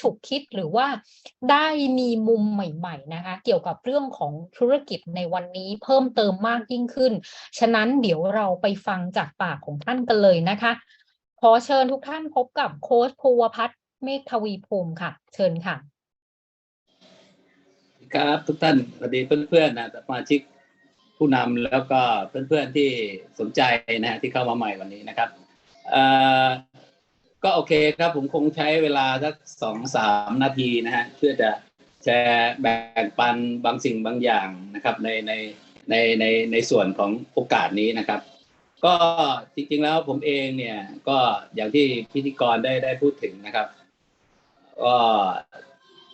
ฉุกคิดหรือว่าได้มีมุมใหม่ๆนะคะ เกี่ยวกับเรื่องของธุรกิจในวันนี้เพิ่มเติมมากยิ่งขึ้น ฉะนั้นเดี๋ยวเราไปฟังจากปากของท่านกันเลยนะคะ ขอเชิญทุกท่านพบกับโค้ชภูวพัฒน์เมฆทวีภูมิค่ะ เชิญค่ะครับทุกท่านสวัสดีเพื่อนๆนะสมาชิกผู้นำแล้วก็เพื่อนๆที่สนใจนะฮะที่เข้ามาใหม่วันนี้นะครับเอ่อ ก็โอเคครับผมคงใช้เวลาสักสองสามนาทีนะฮะเพื่อจะแชร์แบ่งปันบางสิ่งบางอย่างนะครับในในในในในส่วนของโอกาสนี้นะครับ ก็จริงๆแล้วผมเองเนี่ยก็อย่างที่พิธีกรได้ได้พูดถึงนะครับก็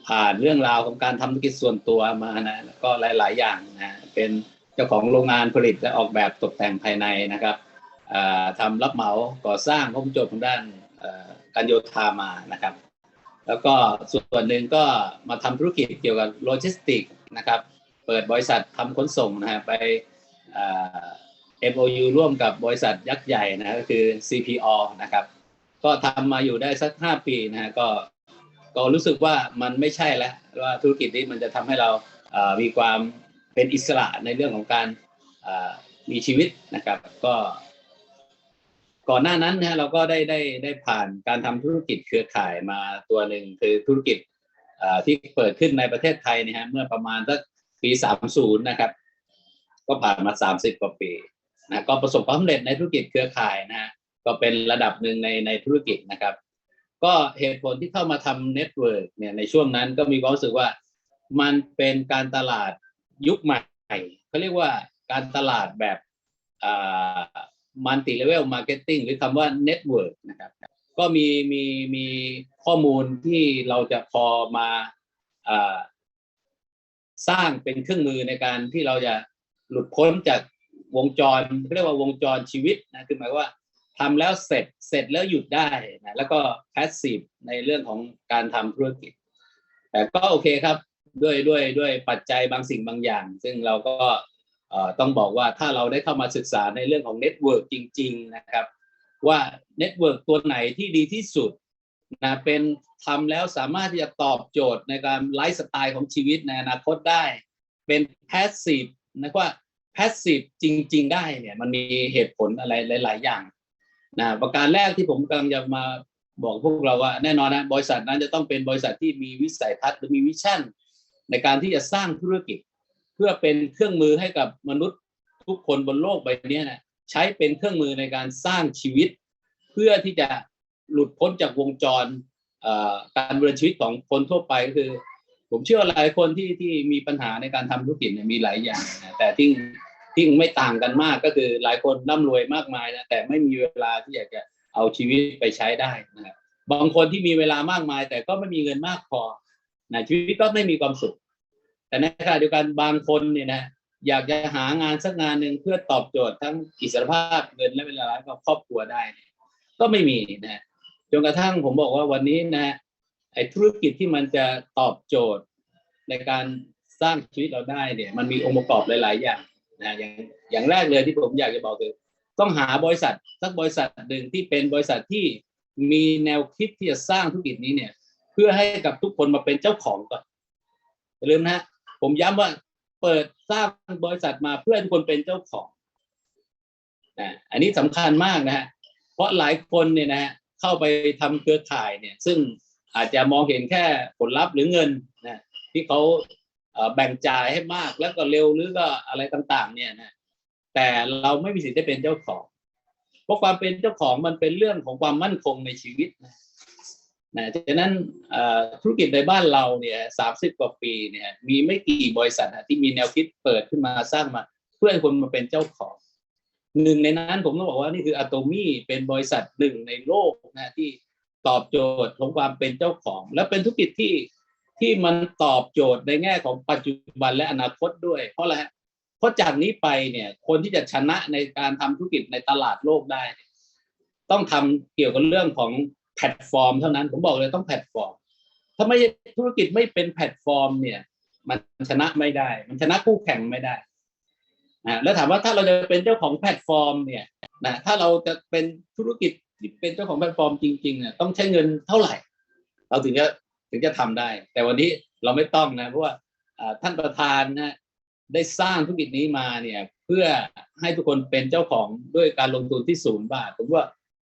ผ่านเรื่องราวของการทำธุรกิจส่วนตัวมานะก็หลาย ๆ อย่างนะเป็นเจ้าของโรงงานผลิตและออกแบบตกแต่งภายในนะครับทำรับเหมาก่อสร้างครบวงจบทางด้าน การโยธามานะครับ แล้วก็ส่วนหนึ่งก็มาทำธุรกิจเกี่ยวกับโลจิสติกส์นะครับ เปิดบริษัททำขนส่งนะฮะไปอ่า MOU ร่วมกับบริษัทยักษ์ใหญ่นะก็คือ CPO นะครับ ก็ทำมาอยู่ได้สักห้าปีนะฮะก็ก็รู้สึกว่ามันไม่ใช่แล้วว่าธุรกิจนี้มันจะทำให้เรามีความเป็นอิสระในเรื่องของการมีชีวิตนะครับ ก็ ก่อนหน้านั้นนะฮะเราก็ได้ได้ได้ผ่านการทำธุรกิจเครือข่ายมาตัวหนึ่งคือธุรกิจที่เปิดขึ้นในประเทศไทยเนี่ยฮะเมื่อประมาณสักปี 30 นะครับ ก็ผ่านมา 30 กว่าปีนะก็ประสบความสำเร็จในธุรกิจเครือข่ายนะฮะก็เป็นระดับหนึ่งในในธุรกิจนะครับ ก็เหตุผลที่เข้ามาทำเน็ตเวิร์กเนี่ยในช่วงนั้นก็มีความรู้สึกว่ามันเป็นการตลาดยุคใหม่เขาเรียกว่าการตลาดแบบ มัลติเลเวลมาร์เก็ตติ้งหรือคำว่าเน็ตเวิร์กนะครับก็มีมีมีข้อมูลที่เราจะพอมาอสร้างเป็นเครื่องมือในการที่เราจะหลุดพ้นจากวงจรเขาเรียกว่าวงจรชีวิตนะคือหมายว่าทำแล้วเสร็จเสร็จแล้วหยุดได้นะแล้วก็แพสซีฟในเรื่องของการทำธุรกิจ แต่ก็โอเคครับด้วยด้วยด้วยปัจจัยบางสิ่งบางอย่าง ซึ่งเราก็ ต้องบอกว่าถ้าเราได้เข้ามาศึกษาในเรื่องของเน็ตเวิร์กจริง ๆ นะครับ ว่าเน็ตเวิร์กตัวไหนที่ดีที่สุดนะเป็นทำแล้วสามารถที่จะตอบโจทย์ในการไลฟ์สไตล์ของชีวิตในอนาคตได้ เป็นแพสซีฟนะว่าแพสซีฟจริง ๆ ได้เนี่ยมันมีเหตุผลอะไรหลาย ๆ อย่างนะประการแรกที่ผมกำลังจะมาบอกพวกเราว่าแน่นอนนะบริษัทนั้นจะต้องเป็นบริษัทที่มีวิสัยทัศน์หรือมีวิชั่น ในการที่จะสร้างธุรกิจ เพื่อเป็นเครื่องมือให้กับมนุษย์ทุกคนบนโลกใบนี้นะใช้เป็นเครื่องมือในการสร้างชีวิต เพื่อที่จะหลุดพ้นจากวงจรการดำเนินชีวิตของคนทั่วไปก็คือ ผมเชื่อหลายคนที่ที่มีปัญหาในการทำธุรกิจมีหลายอย่างนะแต่ที่ที่ไม่ต่างกันมากก็คือหลายคนร่ำรวยมากมายนะแต่ไม่มีเวลาที่อยากจะเอาชีวิตไปใช้ได้นะครับบางคนที่มีเวลามากมาย แต่ก็ไม่มีเงินมากพอนะชีวิตก็ไม่มีความสุข แต่ในขณะเดียวกันบางคนเนี่ยนะอยากจะหางานสักงานหนึ่งเพื่อตอบโจทย์ทั้งอิสรภาพเงินและเวลากับครอบครัวได้ ก็ไม่มีนะจนกระทั่งผมบอกว่าวันนี้นะไอ้ธุรกิจที่มันจะตอบโจทย์ในการสร้างชีวิตเราได้เนี่ย มันมีองค์ประกอบหลาย ๆ อย่างนะอย่างอย่างแรกเลยที่ผมอยากจะบอกคือต้องหาบริษัทสักบริษัทหนึ่งที่เป็นบริษัทที่มีแนวคิดที่จะสร้างธุรกิจนี้เนี่ย เพื่อให้กับทุกคนมาเป็นเจ้าของก่อนอย่าลืมนะ ผมย้ำว่าเปิดสร้างบริษัทมาเพื่อให้คนเป็นเจ้าของนะอันนี้สำคัญมากนะฮะเพราะหลายคนเนี่ยนะฮะเข้าไปทำเครือข่ายเนี่ย ซึ่งอาจจะมองเห็นแค่ผลลัพธ์หรือเงินนะที่เขาแบ่งจ่ายให้มากแล้วก็เร็วหรือก็อะไรต่าง ๆ เนี่ยนะแต่เราไม่มีสิทธิ์ได้เป็นเจ้าของ เพราะความเป็นเจ้าของมันเป็นเรื่องของความมั่นคงในชีวิตนะ นะฉะนั้นธุรกิจในบ้านเราเนี่ยสามสิบกว่าปีเนี่ยมีไม่กี่บริษัทที่มีแนวคิดเปิดขึ้นมาสร้างมาเพื่อให้คนมาเป็นเจ้าของหนึ่งในนั้นผมต้องบอกว่านี่คืออะโตมี่เป็นบริษัทหนึ่งในโลกนะที่ตอบโจทย์ของความเป็นเจ้าของ และเป็นธุรกิจที่ที่มันตอบโจทย์ในแง่ของปัจจุบันและอนาคตด้วย เพราะอะไรเพราะจากนี้ไปเนี่ยคนที่จะชนะในการทำธุรกิจในตลาดโลกได้ ต้องทำเกี่ยวกับเรื่องของ แพลตฟอร์มเท่านั้น ผมบอกเลยต้องแพลตฟอร์ม ถ้าไม่ธุรกิจไม่เป็นแพลตฟอร์ม เนี่ย มันชนะไม่ได้ มันชนะคู่แข่งไม่ได้นะแล้วถามว่าถ้าเราจะเป็นเจ้าของแพลตฟอร์ม เนี่ยนะถ้าเราจะเป็นธุรกิจที่เป็นเจ้าของแพลตฟอร์มจริงๆเนี่ยต้องใช้เงินเท่าไหร่ เราถึงจะถึงจะทำได้ แต่วันนี้เราไม่ต้องนะเพราะว่าอ่าท่านประธานนะได้สร้างธุรกิจนี้มาเนี่ย เพื่อให้ทุกคนเป็นเจ้าของด้วยการลงทุนที่ศูนย์บาทผมว่า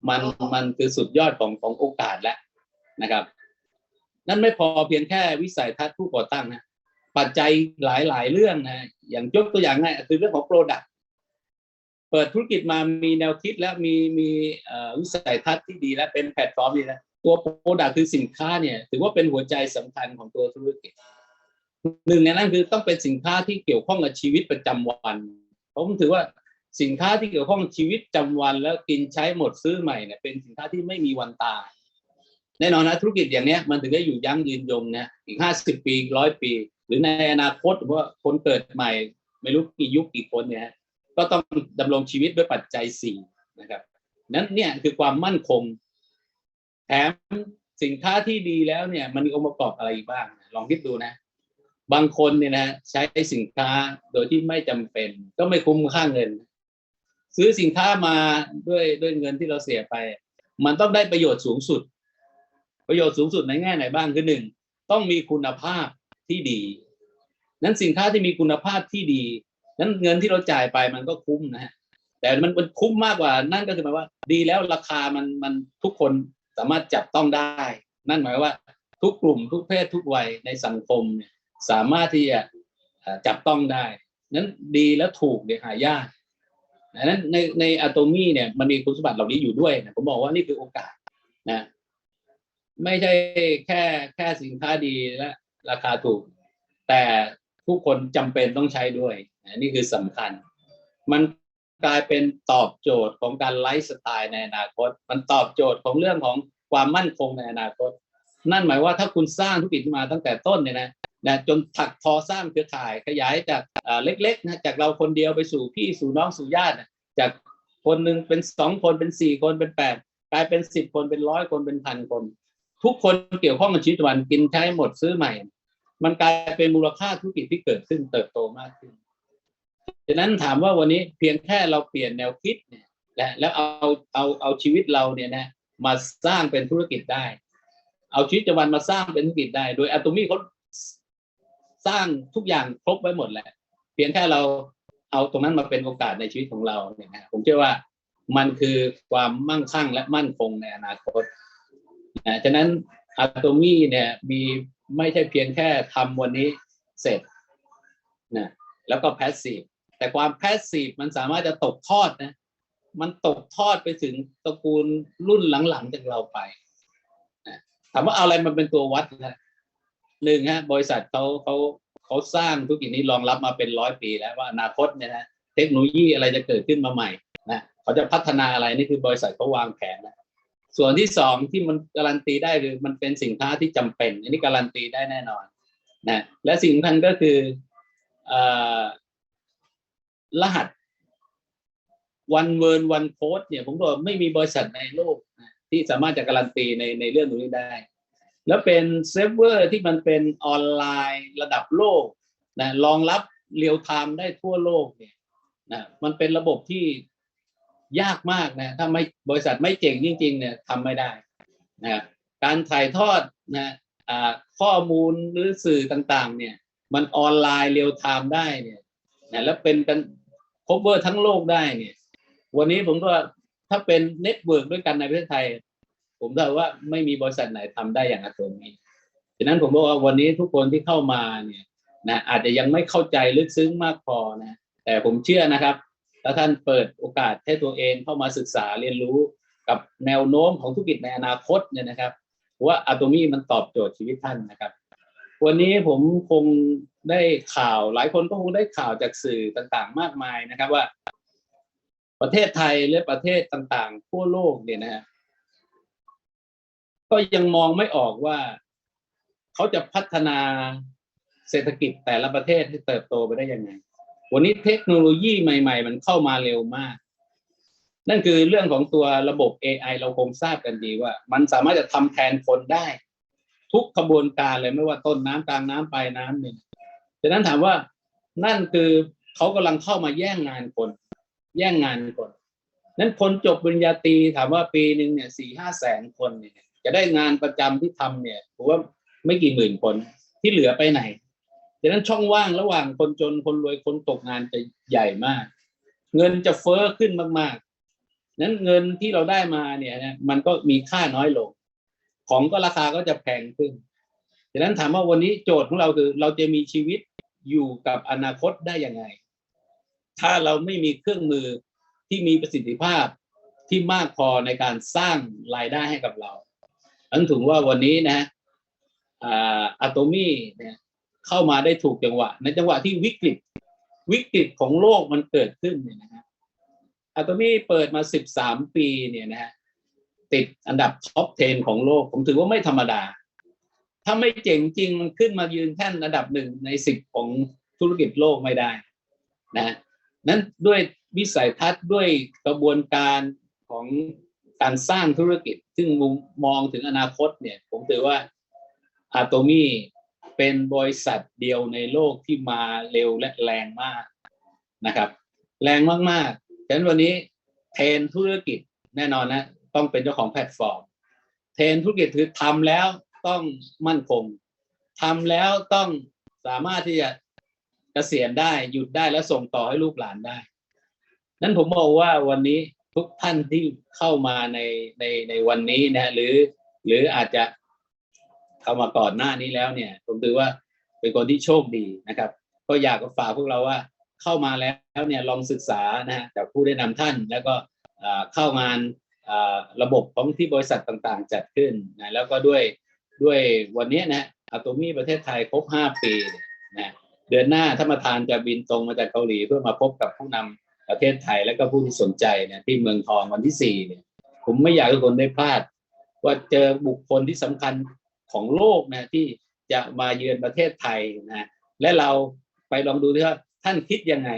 มันมันคือสุดยอดของของโอกาสแล้วนะครับ นั่นไม่พอเพียงแค่วิสัยทัศน์ผู้ก่อตั้งนะปัจจัยหลายๆ เรื่องนะอย่างยกตัวอย่างง่ายคือเรื่องของ Product เปิดธุรกิจมามีแนวคิดและมีมีวิสัยทัศน์ที่ดีและเป็นแพลตฟอร์มดีแล้วตัว Product คือสินค้าเนี่ย ถือว่าเป็นหัวใจสำคัญของตัวธุรกิจหนึ่งในนั้นคือต้องเป็นสินค้าที่เกี่ยวข้องกับชีวิตประจำวัน ผมถือว่า สินค้าที่เกี่ยวข้องชีวิตประจำวันแล้วกินใช้หมดซื้อใหม่เนี่ยเป็นสินค้าที่ไม่มีวันตาย แน่นอนนะธุรกิจอย่างเนี้ยมันถึงได้อยู่ยั้งยืนยงนะอีกห้าสิบปีร้อยปี หรือในอนาคตว่าคนเกิดใหม่ ไม่รู้กี่ยุคกี่คนเนี่ยก็ต้องดำรงชีวิตด้วยปัจจัยสี่นะครับ นั้นเนี่ยคือความมั่นคงแถมสินค้าที่ดีแล้วเนี่ย มันมีองค์ประกอบอะไรบ้าง ลองคิดดูนะ บางคนเนี่ยนะใช้สินค้าโดยที่ไม่จำเป็น ก็ไม่คุ้มค่าเงิน ซื้อสินค้ามาด้วยด้วยเงินที่เราเสียไป มันต้องได้ประโยชน์สูงสุด ประโยชน์สูงสุดในแง่ไหนบ้างคือหนึ่งต้องมีคุณภาพที่ดี นั้นสินค้าที่มีคุณภาพที่ดี นั้นเงินที่เราจ่ายไปมันก็คุ้มนะฮะแต่มันมันคุ้มมากกว่านั่นก็คือหมายว่า ดีแล้วราคามันมันทุกคนสามารถจับต้องได้ นั่นหมายว่า ทุกกลุ่มทุกเพศทุกวัยในสังคมเนี่ยสามารถที่จะจับต้องได้ นั้นดีและถูกเนี่ยหายาก ดังนั้นในในอะโตมี่เนี่ยมันมีคุณสมบัติเหล่านี้อยู่ด้วยนะผมบอกว่านี่คือโอกาสนะไม่ใช่แค่แค่สินค้าดีและราคาถูก แต่ทุกคนจำเป็นต้องใช้ด้วยนะนี่คือสำคัญ มันกลายเป็นตอบโจทย์ของการไลฟ์สไตล์ในอนาคต มันตอบโจทย์ของเรื่องของความมั่นคงในอนาคต นั่นหมายว่าถ้าคุณสร้างธุรกิจมาตั้งแต่ต้นเนี่ยนะ นะจนถักทอสร้างเครือข่ายขยายจากเล็กๆนะจากเราคนเดียวไปสู่พี่สู่น้องสู่ญาติจากคนหนึ่งเป็นสองคนเป็นสี่คนเป็นแปดกลายเป็นสิบคนเป็นร้อยคนเป็นพันคน ทุกคนเกี่ยวข้องกับชีวิตวันกินใช้หมดซื้อใหม่ มันกลายเป็นมูลค่าธุรกิจที่เกิดขึ้นเติบโตมากขึ้นฉะนั้นถามว่าวันนี้เพียงแค่เราเปลี่ยนแนวคิดเนี่ยและแล้วเอาเอาเอาชีวิตเราเนี่ยนะมาสร้างเป็นธุรกิจได้ เอาชีวิตจวันมาสร้างเป็นธุรกิจได้ โดยอะตมีเขา สร้างทุกอย่างครบไว้หมดแหละ เพียงแค่เราเอาตรงนั้นมาเป็นโอกาสในชีวิตของเราเนี่ยนะผมเชื่อว่ามันคือความมั่งคั่งและมั่นคงในอนาคตนะฉะนั้นอะตมี่เนี่ยมีไม่ใช่เพียงแค่ทำวันนี้เสร็จนะแล้วก็แพสซีฟแต่ความแพสซีฟมันสามารถจะตกทอดนะ มันตกทอดไปถึงตระกูลรุ่นหลังๆจากเราไปนะถามว่าเอาอะไรมาเป็นตัววัดนะ หนึ่งฮะบริษัทเขาเขาเขาสร้างธุรกิจนี้รองรับมาเป็นร้อยปีแล้วว่าอนาคตเนี่ยนะเทคโนโลยีอะไรจะเกิดขึ้นมาใหม่นะเขาจะพัฒนาอะไรนี่คือบริษัทเขาวางแผนนะส่วนที่สองที่มันการันตีได้คือมันเป็นสินค้าที่จำเป็น อันนี้การันตีได้แน่นอนนะและสิ่งสำคัญก็คืออ่อรหัสวันเวิร์นวันโค้ดเนี่ยผมบอกไม่มีบริษัทในโลกที่สามารถจะการันตีในในเรื่องตรงนี้ได้ แล้วเป็นเซิร์ฟเวอร์ที่มันเป็นออนไลน์ระดับโลกนะรองรับเรียลไทม์ได้ทั่วโลกเนี่ยนะมันเป็นระบบที่ยากมากนะถ้าไม่บริษัทไม่เจ๋งจริง ๆ เนี่ยทำไม่ได้นะการถ่ายทอดนะข้อมูลหรือสื่อต่างๆ เนี่ย มันออนไลน์เรียลไทม์ได้เนี่ยนะแล้วเป็นกันครบเวอร์ทั้งโลกได้เนี่ย วันนี้ผมก็ถ้าเป็นเน็ตเวิร์กด้วยกันในประเทศไทย ผมเดาว่าไม่มีบริษัทไหนทำได้อย่างอัตโนนี้ฉะนั้นผมบอกว่าวันนี้ทุกคนที่เข้ามาเนี่ยนะอาจจะยังไม่เข้าใจลึกซึ้งมากพอนะแต่ผมเชื่อนะครับถ้าท่านเปิดโอกาสให้ตัวเองเข้ามาศึกษาเรียนรู้กับแนวโน้มของธุรกิจในอนาคตเนี่ยนะครับว่าอะโตมี่มันตอบโจทย์ชีวิตท่านนะครับ วันนี้ผมคงได้ข่าวหลายคนก็คงได้ข่าวจากสื่อต่างๆ มากมายนะครับว่า ประเทศไทยและประเทศต่างๆ ทั่วโลกเนี่ยนะฮะ ก็ยังมองไม่ออกว่าเขาจะพัฒนาเศรษฐกิจแต่ละประเทศให้เติบโตไปได้ยังไง วันนี้เทคโนโลยีใหม่ ๆ มันเข้ามาเร็วมาก นั่นคือเรื่องของตัวระบบ AI เราคงทราบกันดีว่า มันสามารถจะทำแทนคนได้ ทุกขบวนการเลยไม่ว่าต้นน้ำกลางน้ำปลายน้ำเนี่ยฉะนั้นถามว่านั่นคือเขากำลังเข้ามาแย่งงานคน แย่งงานคนนั้นคนจบปริญญาตรีถามว่าปีหนึ่งเนี่ยสี่ห้าแสนคนเนี่ย จะได้งานประจำที่ทำเนี่ยผมว่าไม่กี่หมื่นคนที่เหลือไปไหนดังนั้นช่องว่างระหว่างคนจนคนรวยคนตกงานจะใหญ่มาก เงินจะเฟอ้อขึ้นมากๆนั้นเงินที่เราได้มาเนี่ยนะมันก็มีค่าน้อยลง ของก็ราคาก็จะแพงขึ้นดังนั้นถามว่าวันนี้โจทย์ของเราคือ เราจะมีชีวิตอยู่กับอนาคตได้ยังไง ถ้าเราไม่มีเครื่องมือที่มีประสิทธิภาพที่มากพอในการสร้างรายได้ให้กับเรา อันถึงว่าวันนี้นะอะโตมี่เนี่ยเข้ามาได้ถูกจังหวะ ในจังหวะที่วิกฤต วิกฤตของโลกมันเกิดขึ้นเนี่ยนะฮะอะโตมี่เปิดมา13ปีเนี่ยนะฮะติดอันดับท็อป 10 ของโลก ผมถือว่าไม่ธรรมดา ถ้าไม่เจ๋งจริงมันขึ้นมายืนแท่นอันดับหนึ่งในสิบของธุรกิจโลกไม่ได้นะนั้นด้วยวิสัยทัศน์ด้วยกระบวนการของการสร้างธุรกิจ ซึ่งมุมมองถึงอนาคตเนี่ย ผมถือว่าอาโตมี่เป็นบริษัทเดียวในโลกที่มาเร็วและแรงมากนะครับ แรงมากๆฉะนั้นวันนี้เทรนธุรกิจแน่นอนนะ ต้องเป็นเจ้าของแพลตฟอร์ม เทรนธุรกิจคือทำแล้วต้องมั่นคงทำแล้วต้องสามารถที่จะเกษียณได้หยุดได้แล้วส่งต่อให้ลูกหลานได้ นั้นผมบอกว่าวันนี้ ทุกท่านที่เข้ามาในในในวันนี้นะหรือ หรืออาจจะเข้ามาก่อนหน้านี้แล้วเนี่ย ผมถือว่าเป็นคนที่โชคดีนะครับ ก็อยากฝากพวกเราว่าเข้ามาแล้วเนี่ยลองศึกษานะฮะจากผู้แนะนำท่านแล้วก็เข้างานระบบของที่บริษัทต่างๆ จัดขึ้นนะแล้วก็ด้วยด้วยวันนี้นะอะโตมี่ประเทศไทยครบ 5 ปีนะเดือนหน้าถ้ามาทานจะบินตรงมาจากเกาหลีเพื่อมาพบกับผู้นำ ประเทศไทยและก็ผู้ที่สนใจเนี่ยที่เมืองทองวันที่4เนี่ยผมไม่อยากให้คนได้พลาด ว่าเจอบุคคลที่สำคัญของโลกนะที่จะมาเยือนประเทศไทยนะและเราไปลองดูที่ว่าท่านคิดยังไง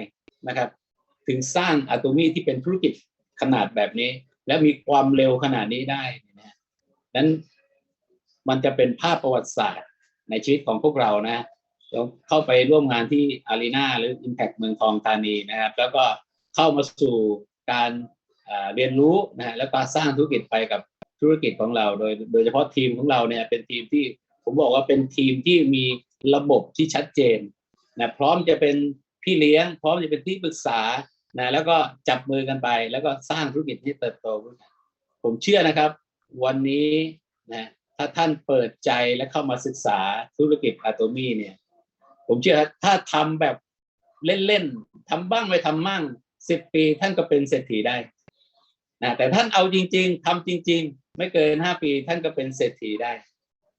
นะครับ ถึงสร้างอะโตมี่ที่เป็นธุรกิจขนาดแบบนี้ และมีความเร็วขนาดนี้ได้นะนั้นมันจะเป็นภาพประวัติศาสตร์ในชีวิตของพวกเรานะเข้าไปร่วมงานที่อารีนาหรือ Impact เมืองทองธานีนะครับ แล้วก็ เข้ามาสู่การเรียนรู้นะฮะแล้วก็สร้างธุรกิจไปกับธุรกิจของเรา โดยโดยเฉพาะทีมของเราเนี่ยเป็นทีมที่ผมบอกว่าเป็นทีมที่มีระบบที่ชัดเจนนะพร้อมจะเป็นพี่เลี้ยง พร้อมจะเป็นที่ปรึกษานะแล้วก็จับมือกันไป แล้วก็สร้างธุรกิจที่เติบโตขึ้นผมเชื่อนะครับ วันนี้นะถ้าท่านเปิดใจและเข้ามาศึกษาธุรกิจอะโตมี่เนี่ย ผมเชื่อถ้าทำแบบเล่นๆทำบ้างไม่ทำมั่ง สิบปีท่านก็เป็นเศรษฐีได้นะแต่ท่านเอาจริง ๆทำจริง ๆ ไม่เกินห้าปีท่านก็เป็นเศรษฐีได้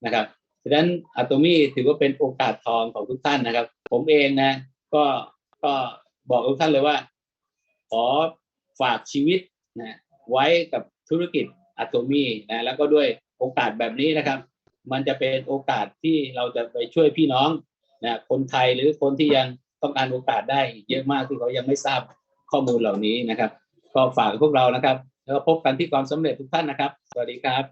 นะครับดังนั้นอะตมี่ถือว่าเป็นโอกาสทองของทุกท่านนะครับ ผมเองนะ ก็ก็บอกทุกท่านเลยว่า ขอฝากชีวิตนะไว้กับธุรกิจอะตมี่นะแล้วก็ด้วยโอกาสแบบนี้นะครับ มันจะเป็นโอกาสที่เราจะไปช่วยพี่น้องนะคนไทยหรือคนที่ยังต้องการโอกาสได้เยอะมากที่เขายังไม่ทราบ ข้อมูลเหล่านี้นะครับ ก็ฝากพวกเรานะครับ แล้วพบกันที่ความสำเร็จทุกท่านนะครับ สวัสดีครับ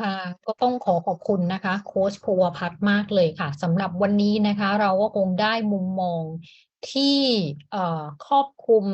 ค่ะก็ต้องขอขอบคุณนะคะ โค้ชภูวพัฒน์มากเลยค่ะสำหรับวันนี้นะคะ เราก็คงได้มุมมองที่ครอบคลุม